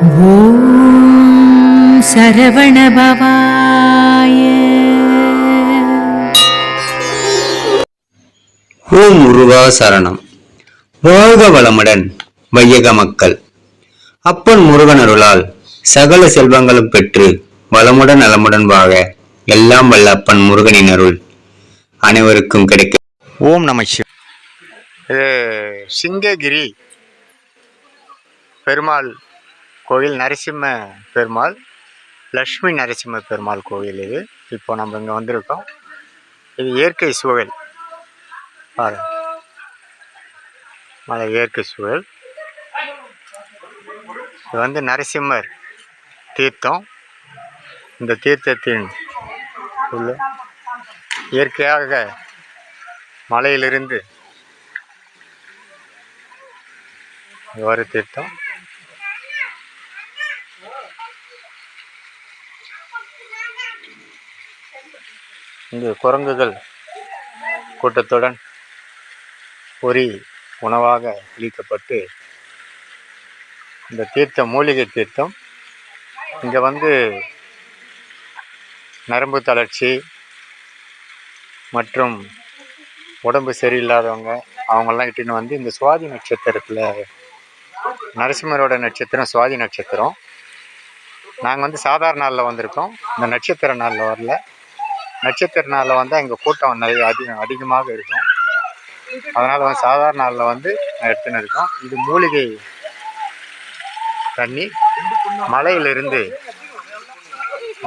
ஓம் சரவண பவாய. ஓம் முருகா சரணம். வாழ்க வளமுடன் வையக மக்கள். அப்பன் முருகன் அருளால் சகல செல்வங்களும் பெற்று வளமுடன் நலமுடன் வாழ எல்லாம் வல்ல அப்பன் முருகனின் அருள் அனைவருக்கும் கிடைக்க. ஓம் நம சிவ சிங்ககிரி பெருமாள் கோயில் நரசிம்ம பெருமாள் லக்ஷ்மி நரசிம்ம பெருமாள் கோயில் இது. இப்போ நம்ம இங்கே வந்திருக்கோம். இது இயற்கை சூழல். பாரு மலை இயற்கை சூழல். இது வந்து நரசிம்மர் தீர்த்தம். இந்த தீர்த்தத்தின் உள்ள இயற்கையாக மலையிலிருந்து ஒரு தீர்த்தம். இங்கு குரங்குகள் கூட்டத்துடன் பொறி உணவாக அளிக்கப்பட்டு இந்த தீர்த்தம் மூலிகை தீர்த்தம் இங்கே வந்து நரம்பு தளர்ச்சி மற்றும் உடம்பு சரியில்லாதவங்க அவங்கெல்லாம் இட்டுன்னு வந்து இந்த சுவாதி நட்சத்திரத்தில் நரசிம்மரோட நட்சத்திரம் சுவாதி நட்சத்திரம். நாங்கள் வந்து சாதாரண நாளில் வந்திருக்கோம். இந்த நட்சத்திர நாளில் வரல. நட்சத்திர நாளில் வந்து எங்கள் கூட்டம் நிறைய அதிகம் அதிகமாக இருக்கும். அதனால் வந்து சாதாரண நாளில் வந்து எடுத்துன்னு இருக்கோம். இது மூலிகை தண்ணி. மலையிலிருந்து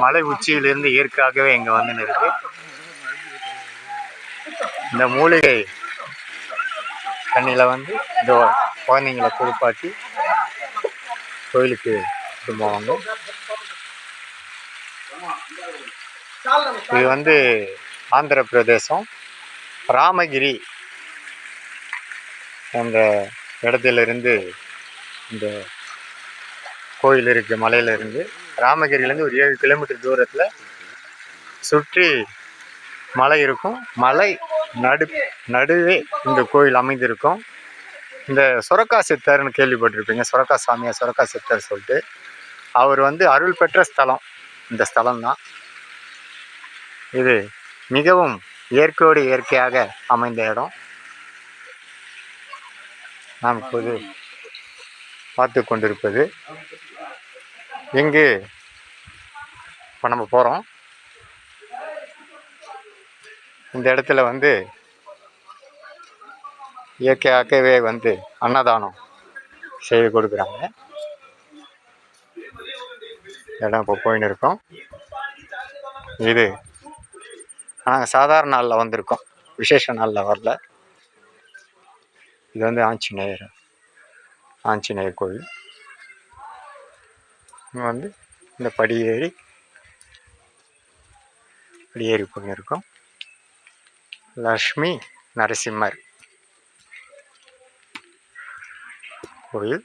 மலை உச்சியிலிருந்து இயற்கையாகவே இங்கே வந்து இருக்கு. இந்த மூலிகை தண்ணியில் வந்து இந்த குழந்தைங்களை குளிப்பாட்டி கோயிலுக்கு போவாங்க. இது வந்து ஆந்திர பிரதேசம் ராமகிரி என்ற இடத்துலேருந்து இந்த கோயில் இருக்கு மலையிலேருந்து. ராமகிரிலேருந்து ராமகிரியிலேருந்து ஒரு ஏழு கிலோமீட்டர் தூரத்தில் சுற்றி மலை இருக்கும். மலை நடு நடுவே இந்த கோயில் அமைந்திருக்கும். இந்த சுரக்கா சித்தர்னு கேள்விப்பட்டிருப்பீங்க. சுரக்கா சாமியார் சுரக்கா சித்தர் சொல்லிட்டு. அவர் வந்து அருள் பெற்ற ஸ்தலம். இந்த ஸ்தலம் தான் இது மிகவும் இயற்கையோடு இயற்கையாக அமைந்த இடம். நாம் இப்போது பார்த்து கொண்டிருப்பது இங்கு இப்போ நம்ம போகிறோம் இந்த இடத்துல வந்து இயற்கையாகவே வந்து அன்னதானம் செய்து கொடுக்குறாங்க. இடம் இப்போ போயின்னு இருக்கோம். இது நாங்கள் சாதாரண நாளில் வந்திருக்கோம். விசேஷ நாளில் வரல. இது வந்து ஆஞ்சநேயர். ஆஞ்சநேயர் கோவில் இங்கே வந்து இந்த படி ஏறி படி ஏறி போயிருக்கோம். லக்ஷ்மி நரசிம்மர் கோயில்.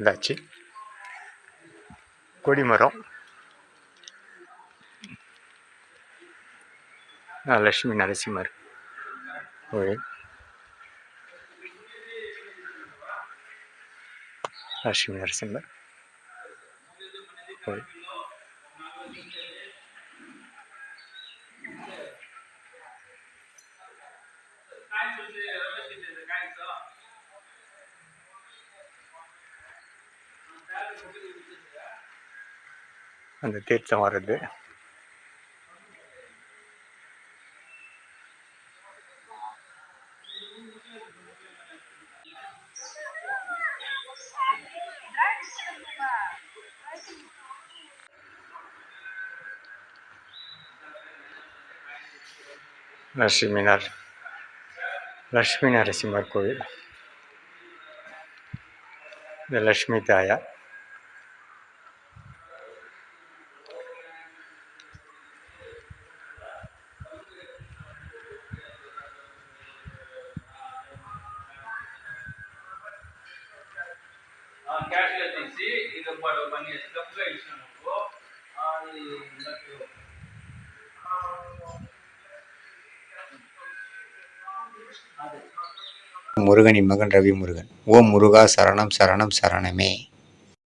இதாச்சு கொடிமரம். ஆ, லக்ஷ்மி நரசிம்மர் கோயில். லட்சுமி நரசிம்மர் கோயில். அந்த தீர்த்தம் வர்றது. நரசிம்மினார் லக்ஷ்மி நரசிம்மர் கோவில். இந்த லக்ஷ்மி தாயார் క్యాష్లో తీసి ఇది పని చేసి తప్పుగా ఇచ్చినాం అనుకో అది నాకు అదే முருகனின் மகன் ரவி முருகன் ஓம் முருகா சரணம் சரணம் சரணமே